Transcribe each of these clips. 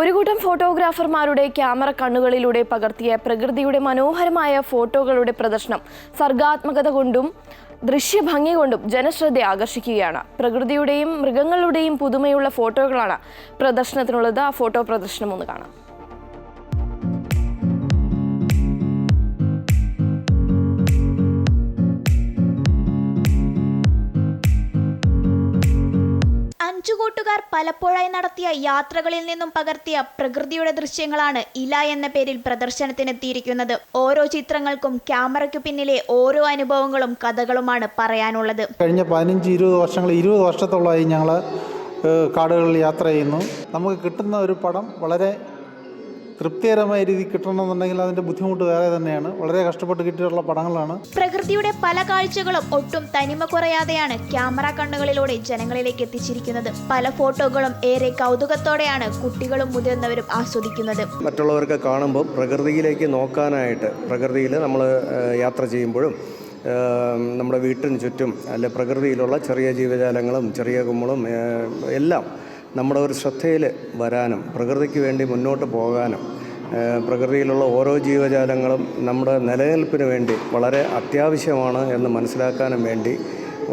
ഒരു കൂട്ടം ഫോട്ടോഗ്രാഫർമാരുടെ ക്യാമറ കണ്ണുകളിലൂടെ പകർത്തിയ പ്രകൃതിയുടെ മനോഹരമായ ഫോട്ടോകളുടെ പ്രദർശനം സർഗാത്മകത കൊണ്ടും ദൃശ്യഭംഗി കൊണ്ടും ജനശ്രദ്ധ ആകർഷിക്കുകയാണ്. പ്രകൃതിയുടെയും മൃഗങ്ങളുടെയും പുതുമയുള്ള ഫോട്ടോകളാണ് പ്രദർശനത്തിനുള്ളത്. ആ ഫോട്ടോ പ്രദർശനം ഒന്ന് കാണാം. അഞ്ചു കൂട്ടുകാർ പലപ്പോഴായി നടത്തിയ യാത്രകളിൽ നിന്നും പകർത്തിയ പ്രകൃതിയുടെ ദൃശ്യങ്ങളാണ് ഇല എന്ന പേരിൽ പ്രദർശനത്തിനെത്തിയിരിക്കുന്നത്. ഓരോ ചിത്രങ്ങൾക്കും ക്യാമറയ്ക്ക് പിന്നിലെ ഓരോ അനുഭവങ്ങളും കഥകളുമാണ് പറയാനുള്ളത്. കഴിഞ്ഞ പതിനഞ്ച് ഇരുപത് വർഷങ്ങൾ ഇരുപത് വർഷത്തോളമായി ഞങ്ങൾ കാടുകളിൽ യാത്ര ചെയ്യുന്നു. നമുക്ക് കിട്ടുന്ന ഒരു പടം വളരെ തൃപ്തികരമായ കിട്ടണം എന്നുണ്ടെങ്കിൽ അതിന്റെ ബുദ്ധിമുട്ട് വേറെ തന്നെയാണ്. വളരെ കഷ്ടപ്പെട്ട് കിട്ടിയിട്ടുള്ള പടങ്ങളാണ്. പ്രകൃതിയുടെ പല കാഴ്ചകളും ഒട്ടും തനിമ കുറയാതെയാണ് ക്യാമറ കണ്ണുകളിലൂടെ ജനങ്ങളിലേക്ക് എത്തിച്ചിരിക്കുന്നത്. പല ഫോട്ടോകളും ഏറെ കൗതുകത്തോടെയാണ് കുട്ടികളും മുതിർന്നവരും ആസ്വദിക്കുന്നത്. മറ്റുള്ളവർക്ക് കാണുമ്പോൾ പ്രകൃതിയിലേക്ക് നോക്കാനായിട്ട് പ്രകൃതിയിൽ നമ്മൾ യാത്ര ചെയ്യുമ്പോഴും നമ്മുടെ വീട്ടിന് ചുറ്റും അല്ലെ പ്രകൃതിയിലുള്ള ചെറിയ ജീവജാലങ്ങളും ചെറിയ കുമ്മളും എല്ലാം നമ്മുടെ ഒരു ശ്രദ്ധയിൽ വരാനും പ്രകൃതിക്ക് വേണ്ടി മുന്നോട്ട് പോകാനും പ്രകൃതിയിലുള്ള ഓരോ ജീവജാലങ്ങളും നമ്മുടെ നിലനിൽപ്പിന് വേണ്ടി വളരെ അത്യാവശ്യമാണ് എന്ന് മനസ്സിലാക്കാനും വേണ്ടി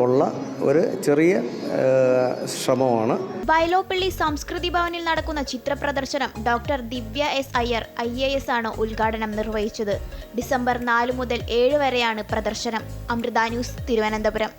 ഉള്ള ഒരു ചെറിയ ശ്രമമാണ്. വയലോപ്പള്ളി സംസ്കൃതി ഭവനിൽ നടക്കുന്ന ചിത്ര പ്രദർശനം doctor Divya S Iyer I A S ആണ് ഉദ്ഘാടനം നിർവഹിച്ചത്. ഡിസംബർ നാല് മുതൽ ഏഴ് വരെയാണ് പ്രദർശനം. അമൃത ന്യൂസ് തിരുവനന്തപുരം.